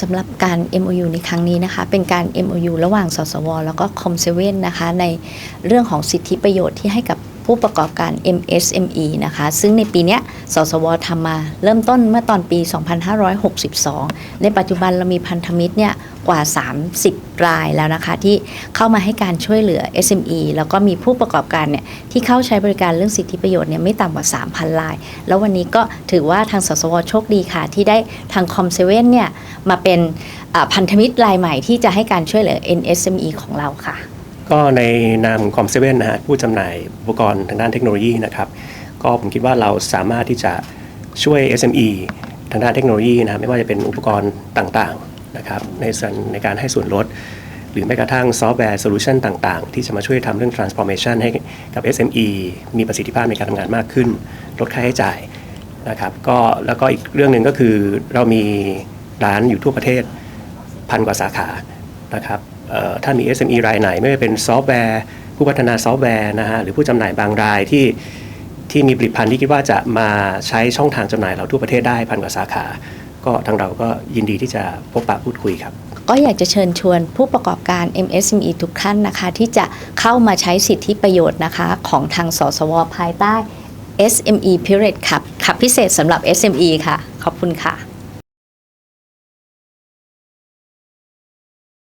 สำหรับการ MOU ในครั้งนี้นะคะ เป็นการ MOU ระหว่างสสว แล้วก็คอมเซเว่นนะคะ ในเรื่องของสิทธิประโยชน์ที่ให้กับ ผู้ประกอบการ MSME นะคะ ซึ่งในปีนี้สสวทำมาเริ่มต้นเมื่อตอนปี 2562 ในปัจจุบันเรามีพันธมิตรเนี่ยกว่า 30 รายแล้วนะคะ ที่เข้ามาให้การช่วยเหลือ SME แล้วก็มีผู้ประกอบการเนี่ยที่เข้าใช้บริการเรื่องสิทธิประโยชน์เนี่ยไม่ต่ำกว่า 3,000 ราย แล้ววันนี้ก็ถือว่าทางสสวโชคดีค่ะ ที่ได้ทางคอมเซเว่นเนี่ยมาเป็นพันธมิตรรายใหม่ที่จะให้การช่วยเหลือ NSME ของเราค่ะ ก็ในนามคอมเซเว่นนะฮะผู้จำหน่ายอุปกรณ์ทางด้านเทคโนโลยีนะครับก็ผมคิดว่าเราสามารถที่จะช่วย SME ทางด้านเทคโนโลยีนะครับไม่ว่าจะเป็นอุปกรณ์ต่างๆนะครับในส่วนในการให้ส่วนลด หรือแม้กระทั่งซอฟต์แวร์โซลูชันต่างๆ ที่จะมาช่วยทำเรื่อง transformation ให้กับ SME มีประสิทธิภาพในการทำงานมากขึ้น ลดค่าใช้จ่ายนะครับก็แล้วก็อีกเรื่องหนึ่งก็คือเรามีร้านอยู่ทั่วประเทศพันกว่าสาขานะครับ ถ้ามี SME รายไหน ไม่ว่าเป็นซอฟต์แวร์ ผู้พัฒนาซอฟต์แวร์นะฮะหรือผู้จำหน่ายบางรายที่ที่มีผลิตภัณฑ์ที่คิดว่าจะมาใช้ช่องทางจำหน่ายเราทั่วประเทศได้พันกว่าสาขา ก็ทางเราก็ยินดีที่จะพบปะพูดคุยครับ ก็อยากจะเชิญชวนผู้ประกอบการ MSME ทุกท่านนะคะ ที่จะเข้ามาใช้สิทธิประโยชน์นะคะ ของทางสสวภายใต้ SME Period ครับขับพิเศษสำหรับ SME ค่ะ ขอบคุณค่ะ